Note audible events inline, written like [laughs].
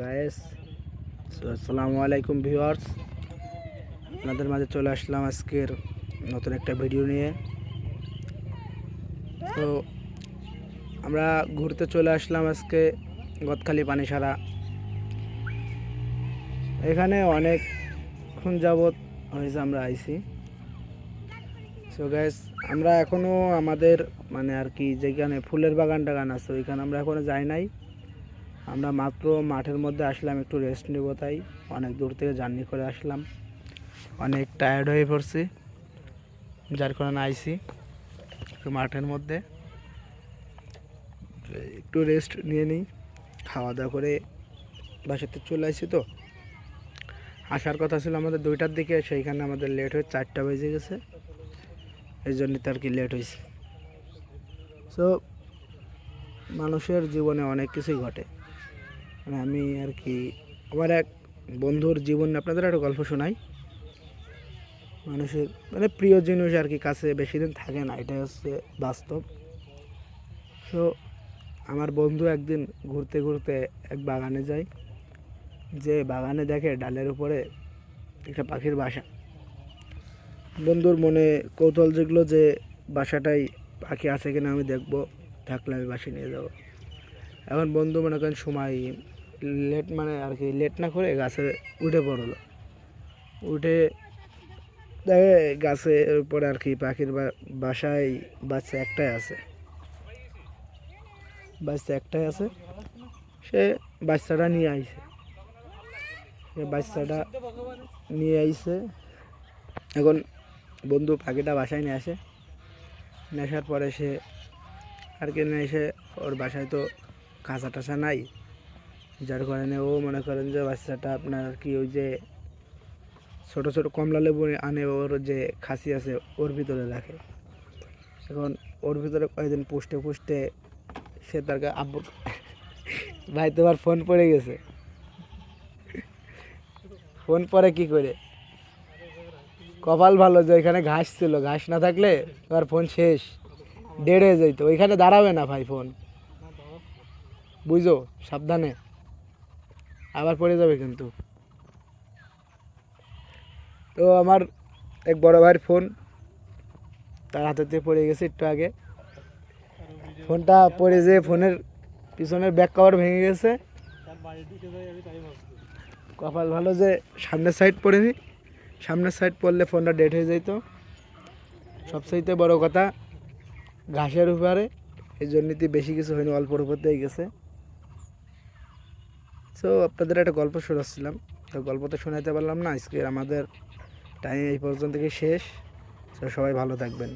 Guys আসসালামু আলাইকুম viewers আপনাদের মাঝে চলে আসলাম আজকের নতুন একটা ভিডিও নিয়ে। তো, আমরা ঘুরতে চলে আসলাম আজকে গদখালি পানি সারা এখানে অনেকক্ষণ যাবৎ হয়েছে আমরা আইছি। সো গ্যাস আমরা এখনও আমাদের মানে আর কি যেখানে ফুলের বাগান টাগান আছে, ওইখানে আমরা এখনও যাই নাই। আমরা মাত্র মাঠের মধ্যে আসলাম, একটু রেস্ট নেব তাই। অনেক দূর থেকে জার্নি করে আসলাম। অনেক টায়ার্ড হয়ে পড়ছি, যার কারণে আইসি একটু মাঠের মধ্যে। একটু রেস্ট নিয়ে নিই, খাওয়া দাওয়া করে বাসাতে চলে আসি তো। আসার কথা ছিল আমাদের দুইটার দিকে, সেইখানে আমাদের লেট হয়ে চারটা বেজে গেছে। এই জন্য তো আর কি লেট হয়েছে। সো মানুষের জীবনে অনেক কিছুই ঘটে। মানে আমি আর কি আমার এক বন্ধুর জীবন আপনাদের একটা গল্প শোনাই। মানুষের মানে প্রিয় জিনিস আর কি কাছে বেশি দিন থাকে না, এটাই হচ্ছে বাস্তব। সো আমার বন্ধু একদিন ঘুরতে ঘুরতে এক বাগানে যায়, যে বাগানে দেখে ডালের উপরে একটা পাখির বাসা। বন্ধুর মনে কৌতূহল যেগুলো যে বাসাটাই পাখি আছে কিনা আমি দেখব, থাকলে আমি বাসে নিয়ে যাব। এখন বন্ধু মনে করেন সময় লেট মানে আর কি, লেট না করে গাছে উঠে পড়ল। উঠে দেখে গাছের উপরে আর কি পাখির বাসায় বাচ্চা একটাই আছে। বাচ্চা একটাই আছে, সে বাচ্চাটা নিয়ে আইছে। সে বাচ্চাটা নিয়ে আইছে। এখন বন্ধু পাখিটা বাসায় নিয়ে আসে। আসার পরে সে আর কি নিয়ে এসে ওর বাসায় তো কাঁচা টাচা নাই। যার কারণে ও মনে করেন যে বাচ্চাটা আপনার কি ওই যে ছোটো ছোটো কমলা লেবু আনে, ওর যে খাসি আছে, ওর ভিতরে রাখে। এখন ওর ভিতরে কয়েকদিন পুষতে পুষতে সে তার আব্বু [laughs] ভাই তোমার ফোন পড়ে গেছে। ফোন পরে কি করে? কপাল ভালো যে এখানে ঘাস ছিল, ঘাস না থাকলে তোমার ফোন শেষ ডেড হয়ে যেত ওইখানে দাঁড়াবে না ভাই ফোন। বুঝো সাবধানে। আবার পড়ে যাবে কিন্তু। তো আমার এক বড় ভাইয়ের ফোন, তার হাতেতে পড়ে গেছে একটু আগে। ফোনটা পড়ে যেয়ে ফোনের পিছনের ব্যাক কভার ভেঙে গেছে। কপাল ভালো যে সামনের সাইড পড়েনি সামনের সাইড পড়লে ফোনটা ডেট হয়ে যেত সবচাইতে বড় কথা, ঘাসের উপরে এই জন্যতে বেশি কিছু হয়নি, অল্পর উপরতেই গেছে। সো আপনাদের একটা গল্প শোনাচ্ছিলাম। তো গল্প তো শোনাতে পারলাম না। আজকে আমাদের টাইম এই পর্যন্ত থেকে শেষ। তো সবাই ভালো থাকবেন।